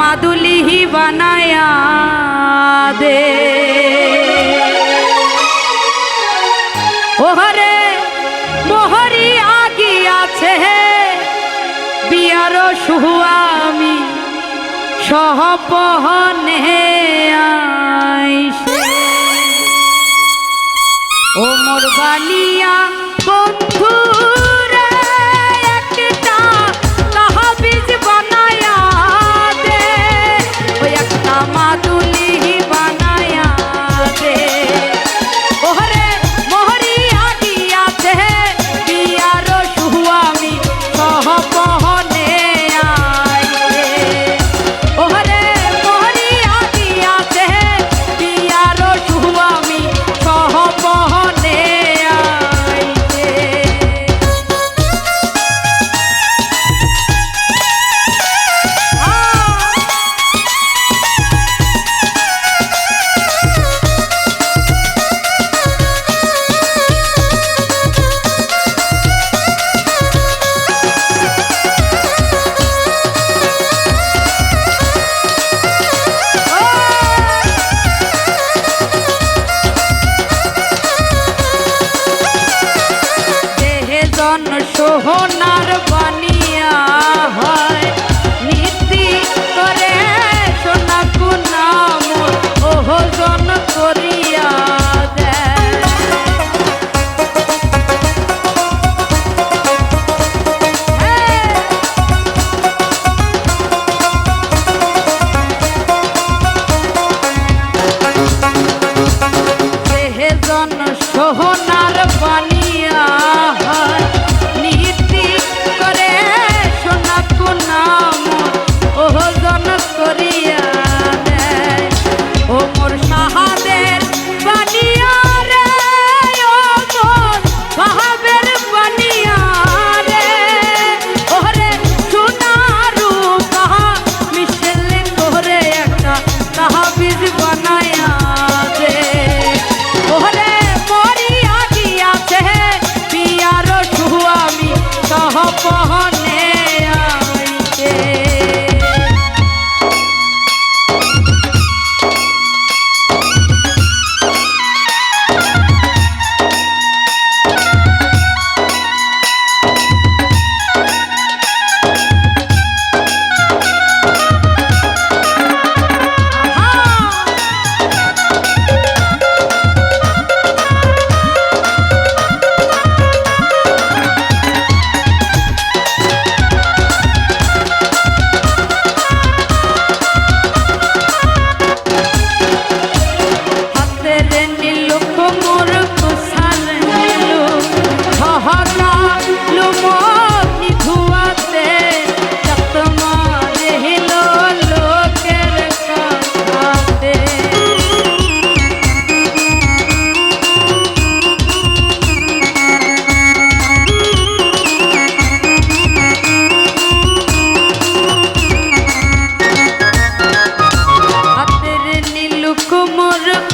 মাদুলিহি বানায়া দে। ওহরে মোহরি আগি আছে বিয়ার সুয়ামি সহপহনে আইসে। ও মোর বালিয়া সোহনার বানিয়া পহন Je...